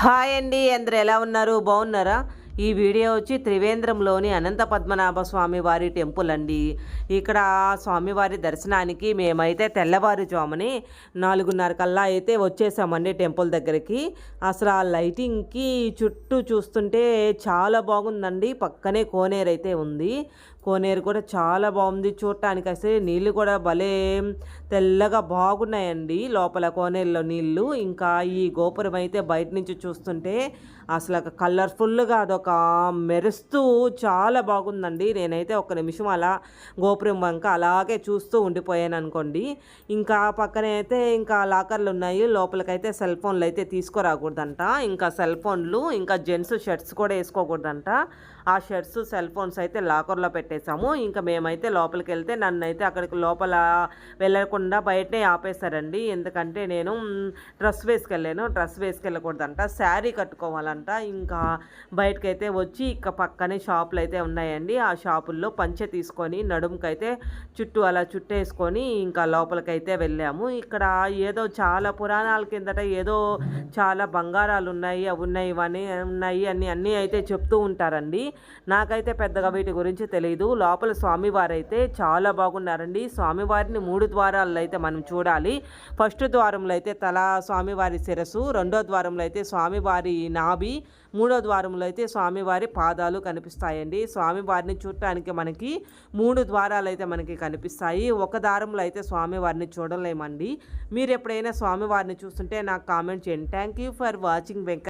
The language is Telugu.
హాయ్ అండి అందరు ఎలా ఉన్నారు? బాగున్నారా? ఈ వీడియో వచ్చి త్రివేంద్రంలోని అనంత పద్మనాభ స్వామి వారి టెంపుల్ అండి. ఇక్కడ స్వామివారి దర్శనానికి మేమైతే తెల్లవారుజాముని నాలుగున్నర కల్లా అయితే వచ్చేసామండి టెంపుల్ దగ్గరికి. అసలు ఆ లైటింగ్కి చుట్టూ చూస్తుంటే చాలా బాగుందండి. పక్కనే కోనేరు అయితే ఉంది. కోనేరు కూడా చాలా బాగుంది. చూడటానికి అయితే నీళ్ళు కూడా భలే తెల్లగా బాగున్నాయండి. లోపల కోనేరులో నీళ్ళు ఇంకా ఈ గోపురం అయితే బయట నుంచి చూస్తుంటే అసలు కలర్ఫుల్గా అదొక మెరుస్తూ చాలా బాగుందండి. నేనైతే ఒక నిమిషం అలా గోపురం వంక అలాగే చూస్తూ ఉండిపోయాను అనుకోండి. ఇంకా పక్కనే అయితే ఇంకా లాకర్లు ఉన్నాయి. లోపలికైతే సెల్ ఫోన్లు అయితే తీసుకురాకూడదంట. ఇంకా సెల్ ఫోన్లు ఇంకా జెంట్స్ షర్ట్స్ కూడా వేసుకోకూడదంట. ఆ షర్ట్స్ సెల్ ఫోన్స్ అయితే లాకర్లో పెట్టేశాము. ఇంకా మేమైతే లోపలికి వెళ్తే నన్ను అయితే అక్కడికి లోపల వెళ్ళకుండా బయటనే ఆపేశారండి. ఎందుకంటే నేను డ్రెస్ వేసుకెళ్ళాను. డ్రెస్ వేసుకెళ్ళకూడదంట. శారీ కట్టుకోవాలంట. ఇంకా బయటకైతే వచ్చి ఇక పక్కనే షాపులు అయితే ఉన్నాయండి. ఆ షాపుల్లో పంచె తీసుకొని నడుముకైతే చుట్టూ అలా చుట్టేసుకొని ఇంకా లోపలికైతే వెళ్ళాము. ఇక్కడ ఏదో చాలా పురాణాల కిందట ఏదో చాలా బంగారాలు ఉన్నాయి అవి ఉన్నాయి ఇవన్నీ ఉన్నాయి అని అన్నీ అయితే చెప్తూ ఉంటారండి. నాకైతే పెద్దగా వీటి గురించి తెలియదు లోపల స్వామివారైతే చాలా బాగున్నారండి. స్వామివారిని మూడు ద్వారాల్లో అయితే మనం చూడాలి. ఫస్ట్ ద్వారంలో అయితే తల స్వామివారి శిరస్సు రెండో ద్వారంలో అయితే స్వామివారి నాభి మూడో ద్వారంలో అయితే స్వామివారి పాదాలు కనిపిస్తాయండి. స్వామివారిని చూడటానికి మనకి మూడు ద్వారాలు అయితే మనకి కనిపిస్తాయి. ఒక దారంలో అయితే స్వామివారిని చూడలేమండి. మీరు ఎప్పుడైనా స్వామివారిని చూస్తుంటే నాకు కామెంట్ చేయండి. Thank you for watching Venkata